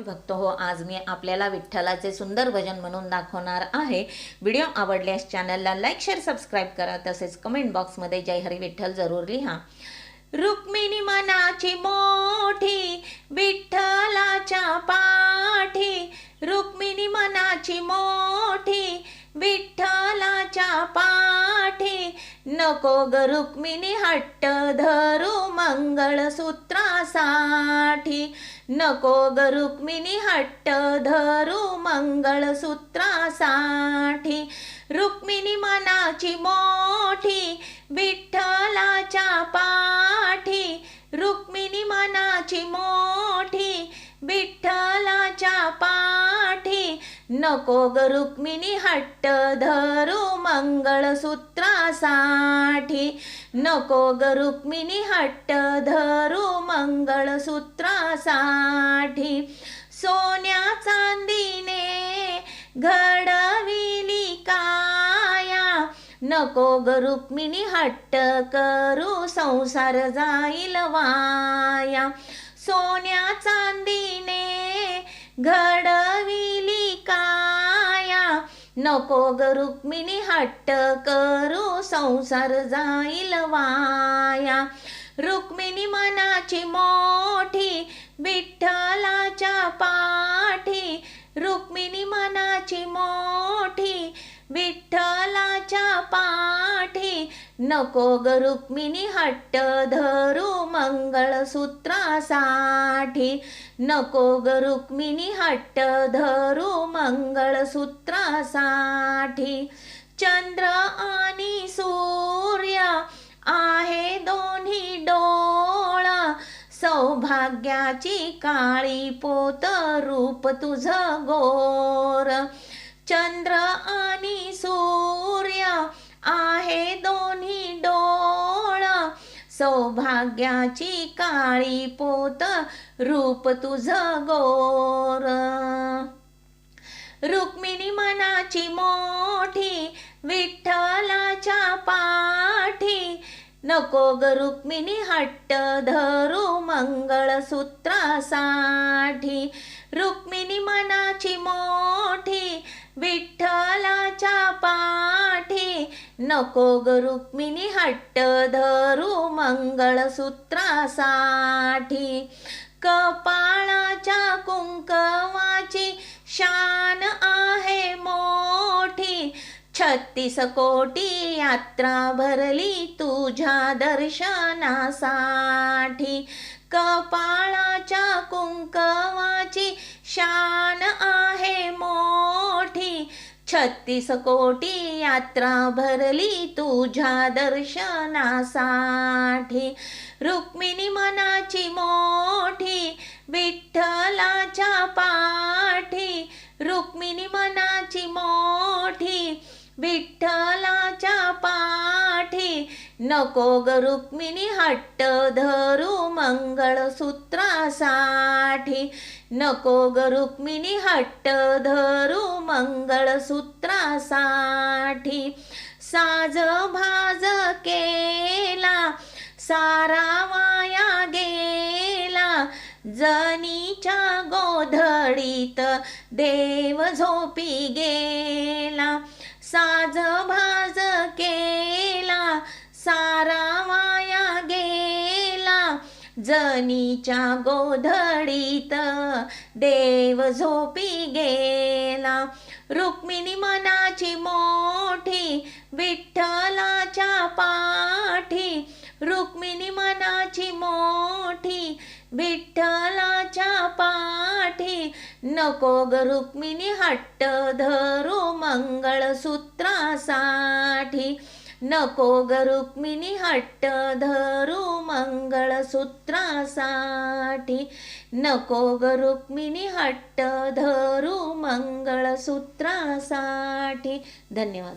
स्वामी भक्त हो आज मी आपल्याला विठ्ठलाचे सुंदर भजन म्हणून दाखवणार आहे. व्हिडिओ आवडल्यास चॅनलला लाईक शेअर सबस्क्राईब करा तसेच कमेंट बॉक्समध्ये जय हरी विठ्ठल जरूर लिहा. रुक्मिणी मनाची मोठी विठ्ठलाच्या पाठी. रुक्मिणी मनाची मोठी विठ्ठलाच्या पाठी. नको ग रुक्मिणी हट्ट धरू मंगळसूत्रासाठी. नको ग रुक्मिणी हट्ट धरू मंगळसूत्रासाठी. रुक्मिणी मनाची मोठी विठ्ठलाच्या पाठी. रुक्मिणी मनाची मोठी विठ्ठलाच्या पाठी. नको ग रुक्मिणी हट्ट धरू मंगळसूत्रासाठी. नको ग रुक्मिणी हट्ट धरू मंगळसूत्रासाठी. सोन्या चांदीने घडविली काया. नको ग रुक्मिणी हट्ट करू संसार जाईल वाया. सोन्या चांदीने घडविली नको ग रुक्मिणी हट्ट करू संसार जाईल वाया. रुक्मिणी मनाची मोठी विठ्ठलाच्या पाठी. रुक्मिणी मनाची मोठी विठ्ठलाच्या पाठी नको ग रुक्मिणी हट्ट धरू मंगळसूत्रासाठी. नको ग रुक्मिणी हट्ट धरू मंगळसूत्रासाठी. चंद्र आणि सूर्य आहे दोन्ही डोळा. सौभाग्याची काळी पोत रूप तुझं गोर. चंद्र आणि सूर्य सौभाग्याची काळी पोत रूप तुझं गोर. रुक्मिणी मनाची मोठी विठ्ठलाच्या पाठी. नको ग रुक्मिणी हट्ट धरू मंगळसूत्रासाठी. रुक्मिणी मनाची मोठी विठ्ठलाच्या पाठी नको ग रुक्मिणी हट्ट धरू मंगळसूत्रासाठी. कपाळाच्या कुंकवाची शान आहे मोठी. छत्तीस कोटी यात्रा भरली तुझ्या दर्शनासाठी. कपाळाच्या कुंकवाची शान छत्तीस कोटी यात्रा भरली तुझ्या दर्शनासाठी. रुक्मिणी मनाची मोठी विठ्ठलाच्या पाठी. रुक्मिणी मनाची मोठी विठ्ठलाच्या पाठी. नको ग रुक्मिणी हट्ट धरू मंगळसूत्रासाठी. नको ग रुक्मिणी हट्ट धरू मंगळसूत्रासाठी. साज भाज केला सारा वाया गेला. जनीच्या गोधडीत देव झोपी गेला. साज भाज केला जनीच्या गोधडीत देव झोपी गेला. रुक्मिणी मनाची मोठी विठ्ठलाच्या पाठी. रुक्मिणी मनाची मोठी विठ्ठलाच्या पाठी. नको ग रुक्मिणी हट्ट धरू मंगळसूत्रासाठी. नको ग रुक्मिणी हट्ट धरू मंगळसूत्रासाठी. नको ग रुक्मिणी हट्ट धरू मंगळसूत्रासाठी. धन्यवाद.